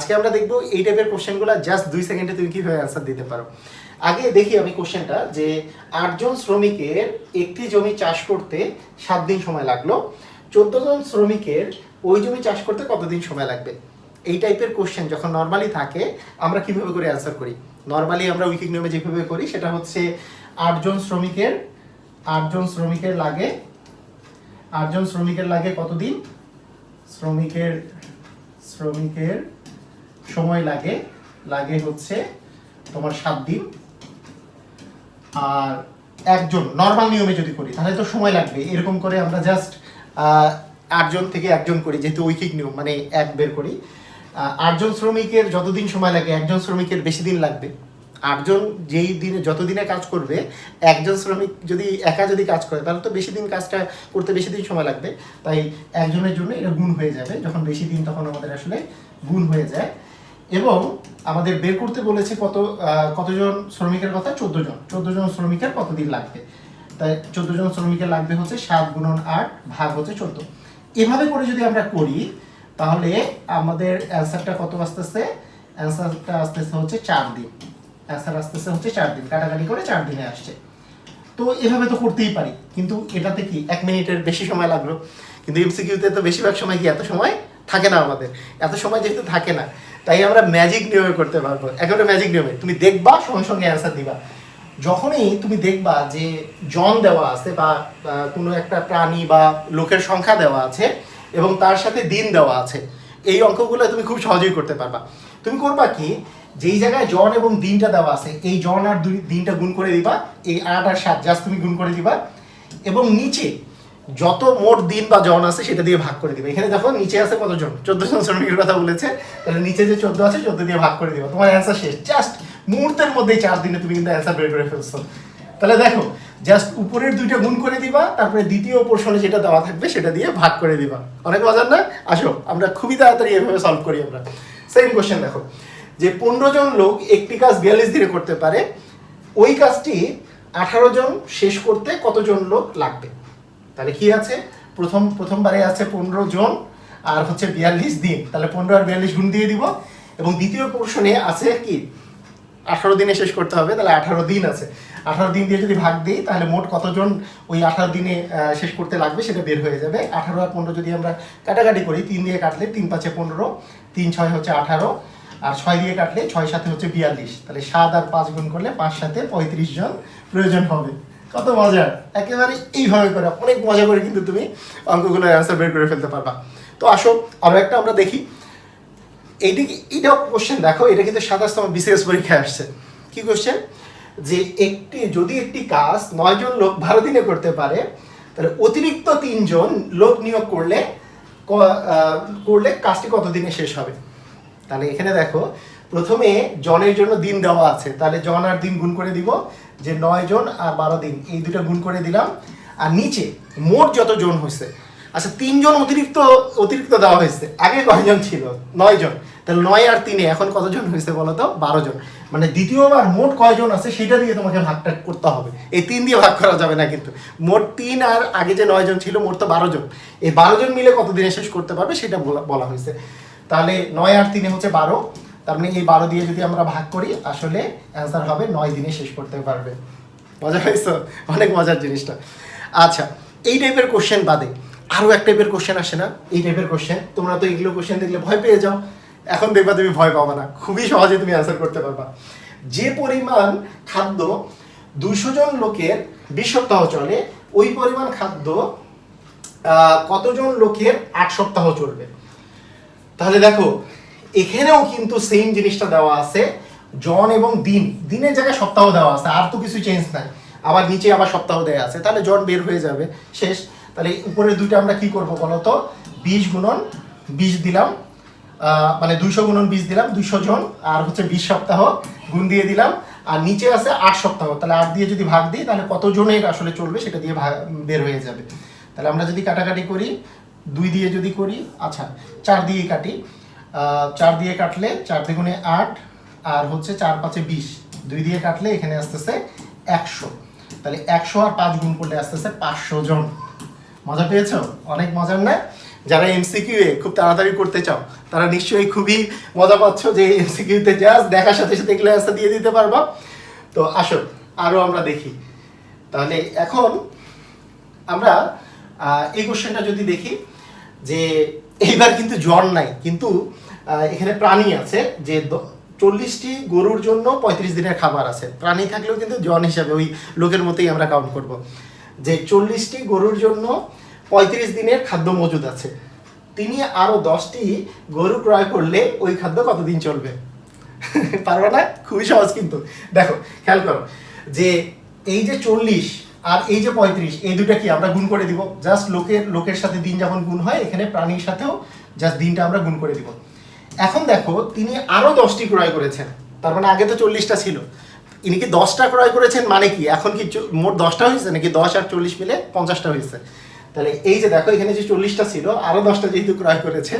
আজকে আমরা দেখব এই টাইপের কোশ্চেনগুলো জাস্ট দুই সেকেন্ডে তুমি কীভাবে অ্যান্সার দিতে পারো। আগে দেখি আমি কোশ্চেনটা যে আটজন শ্রমিকের একটি জমি চাষ করতে সাত দিন সময় লাগল। জন শ্রমিকের ওই জমি চাষ করতে কতদিন সময় লাগবে? এই টাইপের কোশ্চেন যখন নর্মালি থাকে, আমরা কীভাবে করে অ্যান্সার করি? নর্মালি আমরা উইকিং নিয়মে যেভাবে করি, সেটা হচ্ছে আটজন শ্রমিকের আটজন শ্রমিকের লাগে, আটজন শ্রমিকের লাগে কতদিন? শ্রমিকের শ্রমিকের সময় লাগে লাগে হচ্ছে তোমার সাত দিন। আর একজন নর্মাল নিয়মে যদি করি, তাহলে তো সময় লাগবে। এরকম করে আমরা জাস্ট আটজন থেকে একজন করি, যেহেতু ঐকিক নিয়ম মানে এক বের করি। আটজন শ্রমিকের যতদিন সময় লাগে, একজন শ্রমিকের বেশি দিন লাগবে। আটজন যেই দিনে যত দিনে কাজ করবে, একজন শ্রমিক যদি একা যদি কাজ করে, তাহলে তো বেশি দিন কাজটা করতে বেশি দিন সময় লাগবে। তাই একজনের জন্য এটা গুণ হয়ে যাবে। যখন বেশি দিন, তখন আমাদের আসলে গুণ হয়ে যায়। এবং আমাদের বের করতে বলেছে কত কতজন শ্রমিকের কথা? চোদ্দ জন চোদ্দ জন শ্রমিকের কতদিন লাগবে? তাই চোদ্দ জন শ্রমিকের লাগবে হচ্ছে সাত গুণন আট ভাগ হচ্ছে চোদ্দ। এভাবে করে যদি আমরা করি, তাহলে আমাদের অ্যান্সারটা কত আসতেছে? অ্যান্সারটা আসতেছে হচ্ছে চার দিন। অ্যান্সার আসতেছে হচ্ছে চার দিন। কাটাকাটি করে চার দিনে আসছে। তো এভাবে তো করতেই পারি। কিন্তু এটাতে কি এক মিনিটের বেশি সময় লাগল? কিন্তু এমসিকিউতে তো বেশিরভাগ সময় কি এত সময় থাকে না আমাদের? এত সময় যেহেতু থাকে না। তাই আমরা ম্যাজিক নিয়মে করতে পারব। একেবারে ম্যাজিক নিয়মে। তুমি দেখবা, সঙ্গে সঙ্গে অ্যান্সার দিবা। যখনই তুমি দেখবা যে জন দেওয়া আছে বা কোনো একটা প্রাণী বা লোকের সংখ্যা দেওয়া আছে এবং তার সাথে দিন দেওয়া আছে, এই অঙ্কগুলো তুমি খুব সহজেই করতে পারবা। তুমি করবা কি, যেই জায়গায় জন এবং দিনটা দেওয়া আছে, এই জন আর দুই দিনটা গুণ করে দিবা, এই আট আর সাত জাস্ট তুমি গুণ করে দিবা। এবং নিচে যত মোট দিন বা জন আছে সেটা দিয়ে ভাগ করে দিবে। এখানে দেখো নিচে আছে কতজন? চোদ্দ জন শ্রমিকের কথা বলেছে। তাহলে নিচে যে চোদ্দ আছে, চোদ্দ দিয়ে ভাগ করে দিবা। তোমার অ্যান্সার শেষ। জাস্ট মুহূর্তের মধ্যেই চার দিনে তুমি কিন্তু অ্যান্সার বের করে ফেলছো। তাহলে দেখো জাস্ট উপরের দুইটা গুণ করে দিবা, তারপরে দ্বিতীয় পোর্শনে যেটা দেওয়া থাকবে সেটা দিয়ে ভাগ করে দিবা। অনেক মজার না? আসো, আমরা খুবই তাড়াতাড়ি এভাবে সলভ করি আমরা। সেম কোশ্চেন দেখো, যে পনেরো জন লোক একটি কাজ বিয়াল্লিশ দিনে করতে পারে, ওই কাজটি আঠারো জন শেষ করতে কতজন লোক লাগবে? তাহলে কি আছে? প্রথম, প্রথমবারে আছে পনেরো জন, আর হচ্ছে বিয়াল্লিশ দিন। তাহলে পনেরো আর বিয়াল্লিশ গুণ দিয়ে দিব। এবং দ্বিতীয় পোর্শনে আছে কি? আঠারো দিনে শেষ করতে হবে, তাহলে আঠারো দিন আছে। আঠারো দিন দিয়ে যদি ভাগ দিই, তাহলে মোট কতজন ওই আঠারো দিনে শেষ করতে লাগবে সেটা বের হয়ে যাবে। আঠারো আর পনেরো যদি আমরা কাটাকাটি করি, তিন দিয়ে কাটলে তিন পাঁচে পনেরো, তিন ছয় হচ্ছে আঠারো, আর ছয় দিয়ে কাটলে ছয় সাথে হচ্ছে বিয়াল্লিশ। তাহলে সাত আর পাঁচ গুণ করলে পাঁচ সাথে পঁয়ত্রিশ জন প্রয়োজন হবে। কত মজার একেবারে এইভাবে করে, অনেক মজা করে কিন্তু তুমি অঙ্কগুলোর অ্যান্সার বের করে ফেলতে পারবা। তো আসো আরও একটা আমরা দেখি। এইদিকে এটাও কোশ্চেন দেখো, এটা কিন্তু সাতাশ তোমার বিসিএস পরীক্ষায় আসছে। কি কোশ্চেন যে একটি যদি একটি কাজ নয়জন লোক বারো দিনে করতে পারে, তাহলে অতিরিক্ত তিনজন লোক নিয়োগ করলে করলে কাজটি কত দিনে শেষ হবে? তাহলে এখানে দেখো, প্রথমে জনের জন্য দিন দেওয়া আছে। তাহলে জন আর দিন গুণ করে দিব। যে নয় জন আর বারো দিন। এই দুটো গুণ করে দিলাম। আর নিচে মোট যত জন হয়েছে আচ্ছা তিনজন অতিরিক্ত অতিরিক্ত দেওয়া হয়েছে। আগে কয়জন ছিল? নয় জন। তাহলে নয় আর তিনে এখন কতজন হয়েছে বলো তো? বারো জন। মানে দ্বিতীয়বার মোট কয়জন আছে সেটা দিয়ে তোমাকে ভাগটা করতে হবে। এই তিন দিয়ে ভাগ করা যাবে না কিন্তু। মোট তিন আর আগে যে নয় জন ছিল, মোট তো বারো জন। এই বারো জন মিলে কত দিনে শেষ করতে পারবে সেটা বলা হয়েছে। তাহলে নয় আর তিনে হচ্ছে বারো। তার মানে এই বারো দিয়ে যদি আমরা ভাগ করি, আসলে অ্যান্সার হবে নয় দিনে শেষ করতে পারবে। মজা হয়েছে? অনেক মজার জিনিসটা। আচ্ছা এই টাইপের কোশ্চেন বাদে আরও এক টাইপের কোশ্চেন আসে না? এই টাইপের কোশ্চেন তোমরা তো এগুলো কোশ্চেন দেখলে ভয় পেয়ে যাও। এখন দেখবা তুমি ভয় পাবা না। খুবই সহজে তুমি অ্যান্সার করতে পারবা। যে পরিমাণ খাদ্য দুশো জন লোকের বিশ সপ্তাহ চলে, ওই পরিমাণ খাদ্য কতজন লোকের আট সপ্তাহ চলবে? তাহলে দেখো এখানেও কিন্তু সেম জিনিসটা দেওয়া আছে। জন এবং দিন। দিনের জায়গায় সপ্তাহ দেওয়া আছে, আর তো কিছু চেঞ্জ নাই। আবার নিচে আবার সপ্তাহ দেওয়া আছে। তাহলে জন বের হয়ে যাবে। শেষ। তাহলে উপরে দুইটা আমরা কি করব বলো তো? বিশ গুণন বিশ দিলাম। মানে দুইশো গুণন বিশ দিলাম, দুইশো জন। আর হচ্ছে বিশ সপ্তাহ গুণ দিয়ে দিলাম। আর নিচে আছে আট সপ্তাহ। তাহলে আট দিয়ে যদি ভাগ দিই, তাহলে কত জনের আসলে চলবে সেটা দিয়ে বের হয়ে যাবে। তাহলে আমরা যদি কাটাকাটি করি, দুই দিয়ে যদি করি আচ্ছা চার দিয়ে কাটি। চার দিয়ে কাটলে চার দ্বিগুণে আট, আর হচ্ছে চার পাঁচে বিশ। দুই দিয়ে কাটলে এখানে আসতেছে একশো। তাহলে একশো আর পাঁচ গুণ করলে আসতেছে পাঁচশো জন। মজা পেয়েছ? অনেক মজার না? যারা এমসিকিউ এ খুব তাড়াতাড়ি করতে চাও, তারা নিশ্চয়ই খুবই মজা পাচ্ছ যে এমসিকিউতে জাস্ট দেখার সাথে সাথে অ্যান্সার দিয়ে দিতে পারবা। তো আসো আরও আমরা দেখি। তাহলে এখন আমরা এই কোশ্চেনটা যদি দেখি যে এইবার কিন্তু জ্বর নাই, কিন্তু এখানে প্রাণী আছে যে চল্লিশটি গরুর জন্য পঁয়ত্রিশ দিনের খাবার আছে। প্রাণী থাকলেও কিন্তু জন হিসাবে ওই লোকের মতোই আমরা কাউন্ট করব। যে চল্লিশটি গরুর জন্য পঁয়ত্রিশ দিনের খাদ্য মজুদ আছে। তিনি আরও দশটি গরু ক্রয় করলে ওই খাদ্য কতদিন চলবে? পারবে না? খুবই সহজ কিন্তু। দেখো, খেয়াল করো যে এই যে চল্লিশ আর এই যে পঁয়ত্রিশ, এই দুটা কি আমরা গুণ করে দিব? জাস্ট লোকের লোকের সাথে দিন যেমন গুণ হয়, এখানে প্রাণীর সাথেও জাস্ট দিনটা আমরা গুণ করে দিব। এখন দেখো, তিনি আরও দশটি ক্রয় করেছেন। তার মানে আগে তো চল্লিশটা ছিল। ইনি কি দশটা ক্রয় করেছেন মানে কি? এখন কি মোট দশটা হয়েছে নাকি দশ আর চল্লিশ মিলে পঞ্চাশটা হয়েছে? তাহলে এই যে দেখো, এখানে যে চল্লিশটা ছিল, আরও দশটা যেহেতু ক্রয় করেছে,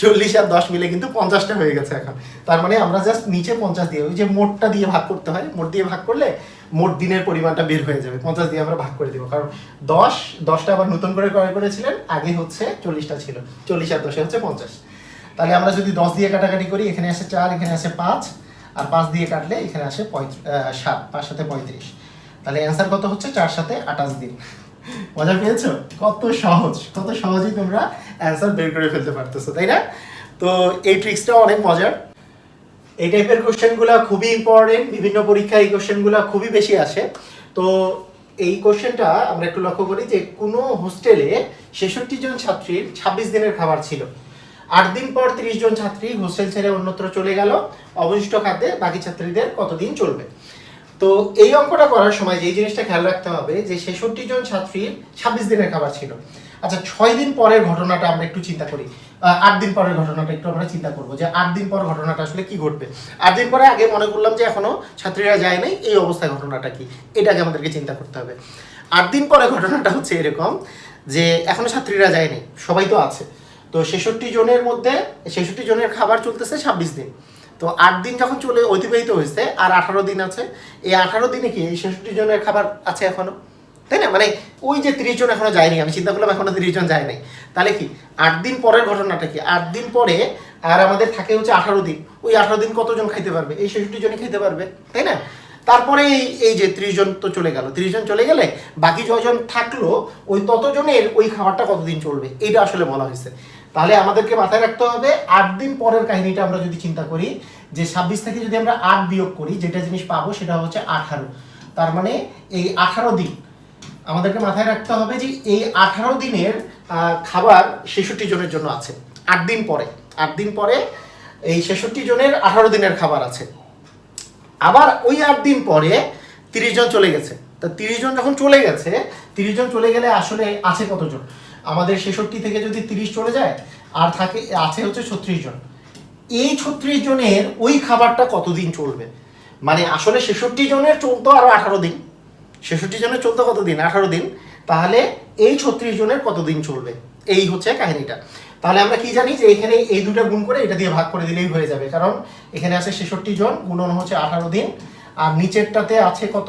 চল্লিশ আর দশ মিলে কিন্তু পঞ্চাশটা হয়ে গেছে এখন। তার মানে আমরা জাস্ট নিচে পঞ্চাশ দিয়ে, ওই যে মোটটা দিয়ে ভাগ করতে হয়, মোট দিয়ে ভাগ করলে মোট দিনের পরিমাণটা বের হয়ে যাবে। পঞ্চাশ দিয়ে আমরা ভাগ করে দিব। কারণ দশ, দশটা আবার নতুন করে ক্রয় করেছিলেন, আগে হচ্ছে চল্লিশটা ছিল। চল্লিশ আর দশে হচ্ছে পঞ্চাশ। তাহলে আমরা যদি দশ দিয়ে কাটাকাটি করি, এখানে আসে চার, এখানে আসে পাঁচ, আর পাঁচ দিয়ে কাটলে এখানে আসে সাত, পাঁচ সাথে পঁয়ত্রিশ। তাহলে অ্যান্সার কত হচ্ছে? চার সাথে আঠাশ দিন মজা পেয়েছ? কত সহজ, কত সহজেই তোমরা অ্যান্সার বের করে ফেলতে পারতেছো, তাই না? তো এই ট্রিক্সটা অনেক মজার। এই টাইপের কোশ্চেনগুলো খুবই ইম্পর্টেন্ট বিভিন্ন পরীক্ষায় এই কোশ্চেনগুলো খুবই বেশি আসে। তো এই কোশ্চেনটা আমরা একটু লক্ষ্য করি যে কোনো হোস্টেলে ছেষট্টি জন ছাত্রীর ছাব্বিশ দিনের খাবার ছিল। আট দিন পর তিরিশ জন ছাত্রী হোস্টেল ছেড়ে অন্যত্র চলে গেল। অবশিষ্ট খাদ্যে বাকি ছাত্রীদের কতদিন চলবে? তো এই অঙ্কটা করার সময় যে জিনিসটা খেয়াল রাখতে হবে যে ছেষট্টি জন ছাত্রীর ছাব্বিশ দিনের খাবার ছিল। আচ্ছা ছয় দিন পরের ঘটনাটা আমরা একটু চিন্তা করি। আট দিন পরের ঘটনাটা একটু আমরা চিন্তা করব যে আট দিন পর ঘটনাটা আসলে কি ঘটবে। আট দিন পরে আগে মনে করলাম যে এখনও ছাত্রীরা যায় নাই, এই অবস্থায় ঘটনাটা কি? এটাকে আমাদেরকে চিন্তা করতে হবে। আট দিন পরে ঘটনাটা হচ্ছে এরকম যে এখনও ছাত্রীরা যায়নি সবাই তো আছে। তো ছেষট্টি জনের মধ্যে, ছেষট্টি জনের খাবার চলতেছে ছাব্বিশ দিন। তো আট দিন যখন চলে অতিবাহিত হয়েছে, আর আঠারো দিন আছে, এই আঠারো দিনে কি এই ছেষট্টি জনের খাবার আছে এখনও? তাই না? মানে ওই যে তিরিশ জন এখনও যায়নি, আমি চিন্তা করলাম এখনও তিরিশ জন যায় নাই। তাহলে কি? আট দিন পরের ঘটনাটা কি? আট দিন পরে আর আমাদের থাকে হচ্ছে আঠারো দিন। ওই আঠারো দিন কতজন খাইতে পারবে? এই ছেষট্টি জনই খাইতে পারবে, তাই না? তারপরে এই এই যে ত্রিশ জন তো চলে গেল। ত্রিশ জন চলে গেলে বাকি ছজন থাকল, ওই ততজনের ওই খাবারটা কতদিন চলবে? এইটা আসলে বলা হয়েছে। তাহলে আমাদেরকে মাথায় রাখতে হবে, আট দিন পরের কাহিনীটা আমরা যদি চিন্তা করি, যে ছাব্বিশ থেকে যদি আমরা আট বিয়োগ করি, যেটা জিনিস পাবো সেটা হচ্ছে আঠারো। তার মানে এই আঠারো দিন আমাদেরকে মাথায় রাখতে হবে যে এই আঠারো দিনের খাবার ছেষট্টি জনের জন্য আছে। আট দিন পরে, আট দিন পরে এই ছেষট্টি জনের আঠারো দিনের খাবার আছে। আবার ওই আট দিন পরে তিরিশ জন চলে গেছে। তা তিরিশ জন যখন চলে গেছে, তিরিশ জন চলে গেলে আসলে আছে কতজন? আমাদের ছেষট্টি থেকে যদি তিরিশ চলে যায়, আর থাকে, আছে হচ্ছে ছত্রিশ জন। এই ছত্রিশ জনের ওই খাবারটা কতদিন চলবে? মানে আসলে ছেষট্টি জনের চলতো আরও আঠারো দিন। ছেষট্টি জনের চলতো কতদিন আঠারো দিন। তাহলে এই ছত্রিশ জনের কতদিন চলবে? এই হচ্ছে কাহিনীটা। তাহলে আমরা কি জানি যে এখানে এই দুটো গুণ করে এটা দিয়ে ভাগ করে দিলেই হয়ে যাবে। কারণ এখানে আছে ছেষট্টি জন, গুণন হচ্ছে আঠারো দিন। আর নিচেরটাতে আছে কত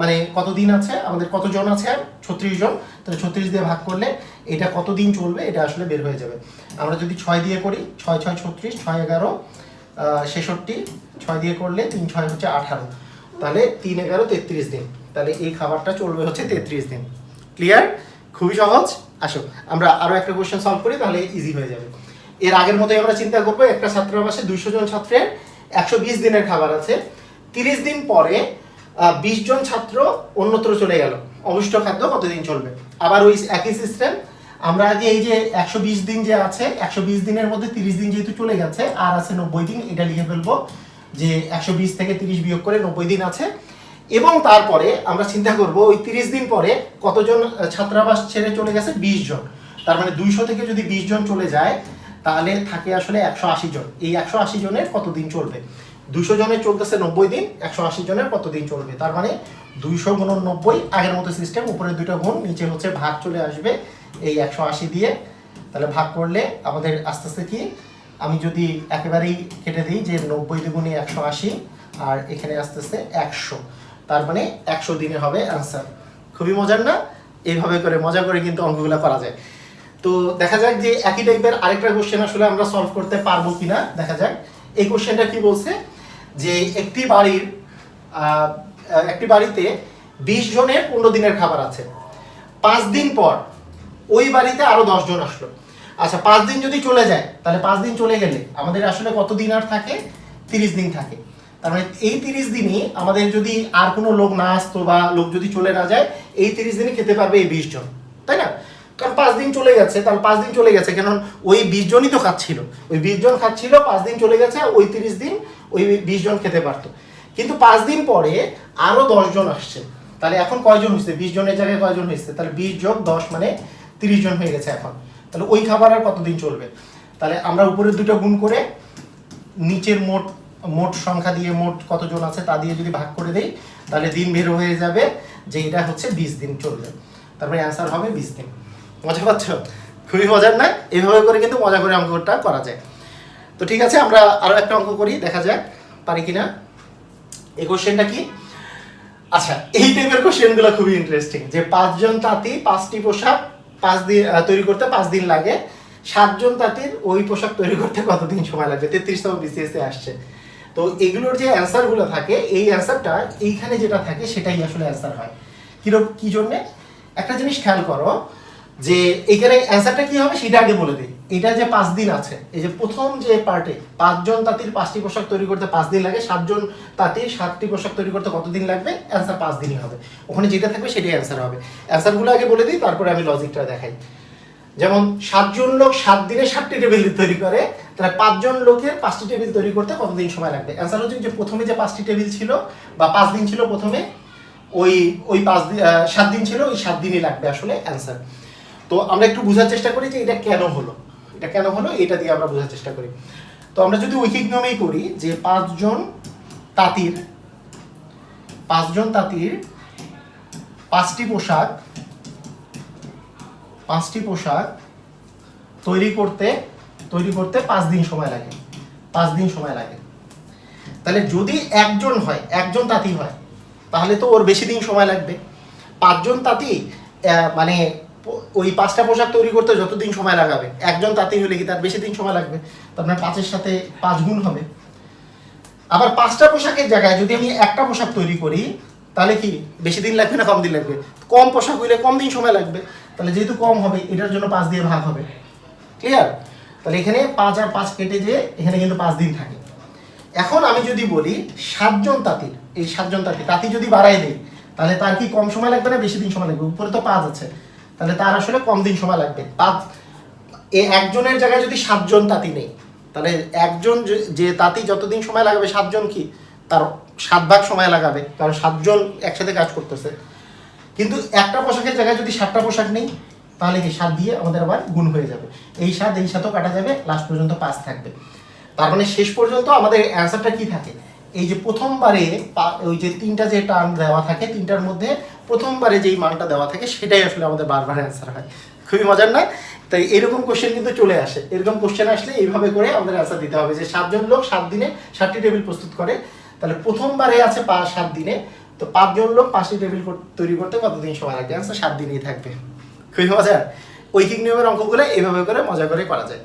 মানে কত দিন আছে? আমাদের কতজন আছে? ছত্রিশ জন। তাহলে ছত্রিশ দিয়ে ভাগ করলে এটা কত দিন চলবে? এটা আসলে বের হয়ে যাবে। আমরা যদি ছয় দিয়ে করি, ছয় ছয়, ছত্রিশ, ছয়, এগারো ছেষট্টি, ছয় দিয়ে করলে তিন, ছয় হচ্ছে আঠারো। তাহলে তিন এগারো তেত্রিশ দিন। তাহলে এই খাবারটা চলবে হচ্ছে তেত্রিশ দিন। ক্লিয়ার খুবই সহজ। আসো আমরা আরও একটা কোশ্চেন সলভ করি, তাহলে ইজি হয়ে যাবে। এর আগের মতোই আমরা চিন্তা করব, একটা ছাত্রাবাসে দুইশো জন ছাত্রের একশো বিশ দিনের খাবার আছে। তিরিশ দিন পরে বিশ জন ছাত্র অন্যত্র চলে গেল। অবশিষ্ট খাদ্য কতদিন চলবে? আবার ওই একই সিস্টেম আমরা আগে এই যে একশো বিশ দিন যে আছে, একশো বিশ দিনের মধ্যে তিরিশ দিন যেহেতু চলে গেছে, আর আছে নব্বই দিন, এটা লিখে ফেলব। যে একশো বিশ থেকে তিরিশ বিয়োগ করে নব্বই দিন আছে। এবং তারপরে আমরা চিন্তা করব ওই তিরিশ দিন পরে কতজন ছাত্রাবাস ছেড়ে চলে গেছে? বিশ জন। তার মানে দুইশো থেকে যদি বিশ জন চলে যায়, তাহলে থাকে আসলে একশো আশি জন। এই একশো আশি জনের কতদিন চলবে? দুশো জনের চলতেছে নব্বই দিন, একশো আশি জনের কতদিন চলবে? তার মানে দুইশো গুণ নব্বই, আগের মতো সিস্টেম উপরে দুটো গুণ, নিচে হচ্ছে ভাগ চলে আসবে এই একশো আশি দিয়ে। তাহলে ভাগ করলে আমাদের আস্তে আস্তে কি? আমি যদি একেবারেই কেটে দিই যে নব্বই দ্বিগুণে একশো আশি, আর এখানে আস্তে আস্তে একশো। তার মানে একশো দিনে হবে অ্যান্সার খুবই মজার না? এইভাবে করে মজা করে কিন্তু অঙ্কগুলো করা যায়। তো দেখা যাক যে একই টাইপের আরেকটা কোশ্চেন আসলে আমরা সলভ করতে পারব কিনা। দেখা যাক। এই কোশ্চেনটা কি বলছে? যে একটি বাড়ির একটি বাড়িতে বিশ জনের পনেরো দিনের খাবার আছে। পাঁচ দিন পর ওই বাড়িতে আরও দশ জন আসলো। আচ্ছা পাঁচ দিন যদি চলে যায়, তাহলে পাঁচ দিন চলে গেলে আমাদের আসলে কত দিন আর থাকে? তিরিশ দিন থাকে। তার মানে এই তিরিশ দিনই আমাদের যদি আর কোনো লোক না আসতো বা লোক যদি চলে না যায়, এই তিরিশ দিনই খেতে পারবে এই বিশ জন। তাই না? কারণ পাঁচ দিন চলে গেছে, তাহলে পাঁচ দিন চলে গেছে। কারণ ওই বিশ জনই তো খাচ্ছিল। ওই বিশ জন খাচ্ছিল, পাঁচ দিন চলে গেছে, ওই তিরিশ দিন ওই বিশ জন খেতে পারতো। কিন্তু পাঁচ দিন পরে আরও দশ জন আসছে। তাহলে এখন কয়জন হয়েছে? বিশ জনের জায়গায় কয়জন হয়েছে? তাহলে বিশ যোগ দশ মানে তিরিশ জন হয়ে গেছে এখন। তাহলে ওই খাবার আর কতদিন চলবে? তাহলে আমরা উপরের দুটো গুণ করে নিচের মোট মোট সংখ্যা দিয়ে মোট কতজন আছে তা দিয়ে যদি ভাগ করে দেই, তাহলে দিন বের হয়ে যাবে যে এটা হচ্ছে বিশ দিন চলবে। তারপরে অ্যান্সার হবে বিশ দিন। মজা পাচ্ছ? খুবই মজার, না? এইভাবে করে কিন্তু মজা করে অঙ্কটা করা যায়। তো ঠিক আছে, আমরা আরও একটা অঙ্ক করি, দেখা যাক পারি কিনা। এই কোশ্চেনটা কি? আচ্ছা এই টাইপের কোশ্চেনগুলো খুবই ইন্টারেস্টিং যে পাঁচজন তাঁতি পাঁচটি পোশাক পাঁচ দিন তৈরি করতে পাঁচ দিন লাগে। সাতজন তাঁতির ওই পোশাক তৈরি করতে কতদিন সময় লাগবে? তেত্রিশতম বিসিএসে আসছে। তো এগুলোর যে অ্যান্সারগুলো থাকে, এই অ্যান্সারটা এইখানে যেটা থাকে, সেটাই আসলে অ্যান্সার হয়। কীরকম কী জন্যে? একটা জিনিস খেয়াল করো, যে এখানে অ্যান্সারটা কী হবে, সেটা আগে বলে দিই। এটা যে পাঁচ দিন আছে, এই যে প্রথম যে পার্টে পাঁচজন তাঁতির পাঁচটি পোশাক তৈরি করতে পাঁচ দিন লাগে, সাতজন তাঁতির সাতটি পোশাক তৈরি করতে কতদিন লাগবে? অ্যান্সার পাঁচ দিনই হবে। ওখানে যেটা থাকবে সেটাই অ্যান্সার হবে। অ্যান্সারগুলো আগে বলে দিই, তারপরে আমি লজিকটা দেখাই। যেমন, সাতজন লোক সাত দিনে সাতটি টেবিল তৈরি করে, তাহলে পাঁচজন লোকের পাঁচটি টেবিল তৈরি করতে কতদিন সময় লাগবে? অ্যান্সার হচ্ছে যে প্রথমে যে পাঁচটি টেবিল ছিল, বা পাঁচ দিন ছিল প্রথমে, ওই ওই পাঁচ দিন সাত দিন ছিল, ওই সাত দিনই লাগবে আসলে অ্যান্সার তো আমরা একটু বোঝার চেষ্টা করি যে এটা কেন হলো। এটা কেন হলো, এটা দিয়ে আমরা বোঝার চেষ্টা করি। তো আমরা যদি ঐকিক নিয়মেই করি যে পাঁচজন তাঁতির পাঁচজন তাঁতির, পাঁচটি পোশাক পাঁচটি পোশাক তৈরি করতে তৈরি করতে পাঁচ দিন সময় লাগে, পাঁচ দিন সময় লাগে। তাহলে যদি একজন হয়, একজন তাঁতি হয়, তাহলে তো ওর বেশি দিন সময় লাগবে। পাঁচজন তাঁতি মানে ওই পাঁচটা পোশাক তৈরি করতে যতদিন সময় লাগাবে, একজন তাঁতি হলে কি তার বেশি দিন সময় লাগবে? তার মানে পাঁচের সাথে পাঁচ গুণ হবে। আবার পাঁচটা পোশাকের জায়গায় যদি আমি একটা পোশাক তৈরি করি, তাহলে কি বেশি দিন লাগবে না কম দিন লাগবে? কম পোশাক হইলে কম দিন সময় লাগবে। তাহলে যেহেতু কম হবে, এটার জন্য পাঁচ দিয়ে ভাগ হবে। ক্লিয়ার তাহলে এখানে পাঁচ আর পাঁচ কেটে যে এখানে কিন্তু পাঁচ দিন থাকে। এখন আমি যদি বলি সাতজন তাঁতির, এই সাতজন তাঁতি তাঁতি যদি বাড়াই দেই তাহলে তার কি কম সময় লাগবে না বেশি দিন সময় লাগবে? উপরে তো পাঁচ আছে। তাহলে তার আসলে কম দিন সময় লাগবে। পাঁচ এ একজনের জায়গায় যদি সাতজন তাঁতি নেই, তাহলে একজন যে- তাঁতি যতদিন সময় লাগাবে, সাতজন কি? তার সাত ভাগ সময় লাগাবে, কারণ সাতজন একসাথে কাজ করতেছে। কিন্তু একটা পোশাকের জায়গায় যদি সাতটা পোশাক নেই, তাহলে কি সাত দিয়ে আমাদের আবার গুণ হয়ে যাবে? এই সাত, এই সাতও কাটা যাবে লাস্ট পর্যন্ত পাঁচ থাকবে। তার মানে শেষ পর্যন্ত আমাদের অ্যান্সারটা কি থাকে? এই যে প্রথমবারে ওই যে তিনটা যে টার্ম দেওয়া থাকে, তিনটার মধ্যে প্রথমবারে যেই মানটা দেওয়া থাকে, সেটাই আসলে আমাদের বারবার অ্যান্সার হয়। খুবই মজার না তাই এরকম কোশ্চেন কিন্তু চলে আসে। এরকম কোশ্চেন আসলে এইভাবে করে আমাদের অ্যান্সার দিতে হবে যে সাতজন লোক সাত দিনে সাতটি টেবিল প্রস্তুত করে। তাহলে প্রথমবারে আছে পা সাত দিনে। তো পাঁচজন লোক পাঁচটি টেবিল তৈরি করতে কতদিন সময় লাগবে অ্যান্সার সাত দিনই থাকবে। খুবই মজার। ঐকিক নিয়মের অঙ্কগুলো এইভাবে করে মজা করে করা যায়।